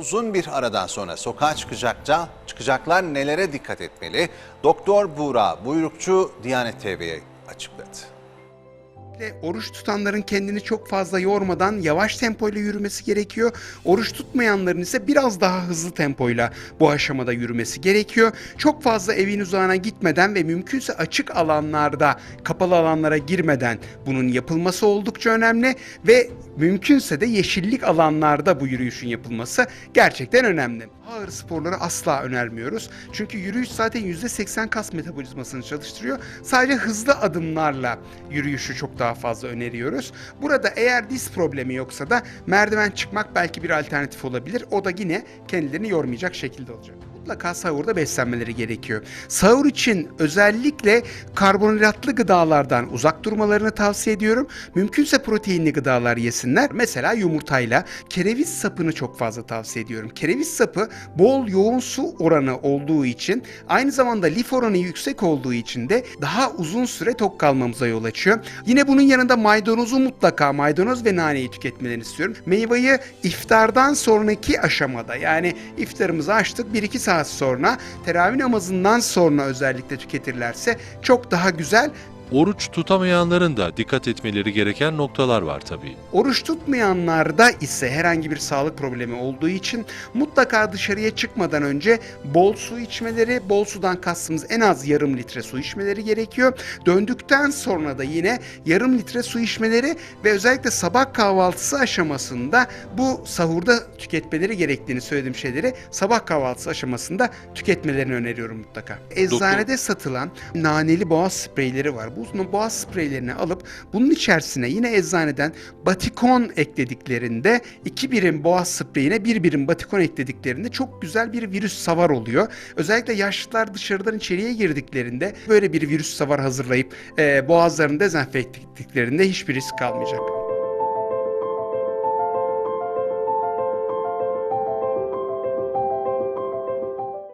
Uzun bir aradan sonra sokağa çıkacakça çıkacaklar nelere dikkat etmeli? Doktor Buğra Buyrukçu Diyanet TV'ye açıkladı. Ve Oruç tutanların kendini çok fazla yormadan yavaş tempoyla yürümesi gerekiyor. Oruç tutmayanların ise biraz daha hızlı tempoyla bu aşamada yürümesi gerekiyor. Çok fazla evin uzağına gitmeden ve mümkünse açık alanlarda, kapalı alanlara girmeden bunun yapılması oldukça önemli ve mümkünse de yeşillik alanlarda bu yürüyüşün yapılması gerçekten önemli. Ağır sporları asla önermiyoruz. Çünkü yürüyüş zaten %80 kas metabolizmasını çalıştırıyor. Sadece hızlı adımlarla yürüyüşü çok daha fazla öneriyoruz. Burada eğer diz problemi yoksa da merdiven çıkmak belki bir alternatif olabilir. O da yine kendilerini yormayacak şekilde olacak. Mutlaka sahurda beslenmeleri gerekiyor. Sahur için özellikle karbonhidratlı gıdalardan uzak durmalarını tavsiye ediyorum. Mümkünse proteinli gıdalar yesinler. Mesela yumurtayla kereviz sapını çok fazla tavsiye ediyorum. Kereviz sapı bol yoğun su oranı olduğu için aynı zamanda lif oranı yüksek olduğu için de daha uzun süre tok kalmamıza yol açıyor. Yine bunun yanında maydanozu mutlaka maydanoz ve naneyi tüketmelerini istiyorum. Meyveyi iftardan sonraki aşamada yani iftarımızı açtık 1-2 saat sonra teravih namazından sonra özellikle tüketirlerse çok daha güzel Oruç tutamayanların da dikkat etmeleri gereken noktalar var tabii. Oruç tutmayanlarda ise herhangi bir sağlık problemi olduğu için mutlaka dışarıya çıkmadan önce bol su içmeleri, bol sudan kastımız en az yarım litre su içmeleri gerekiyor. Döndükten sonra da yine yarım litre su içmeleri ve özellikle sabah kahvaltısı aşamasında bu sahurda tüketmeleri gerektiğini söylediğim şeyleri sabah kahvaltısı aşamasında tüketmelerini öneriyorum mutlaka. Eczanede satılan naneli boğaz spreyleri var. Bu boğaz spreylerini alıp bunun içerisine yine eczaneden batikon eklediklerinde iki birim boğaz spreyine bir birim batikon eklediklerinde çok güzel bir virüs savar oluyor. Özellikle yaşlılar dışarıdan içeriye girdiklerinde böyle bir virüs savar hazırlayıp e, boğazlarını dezenfekte ettiklerinde hiçbir risk kalmayacak.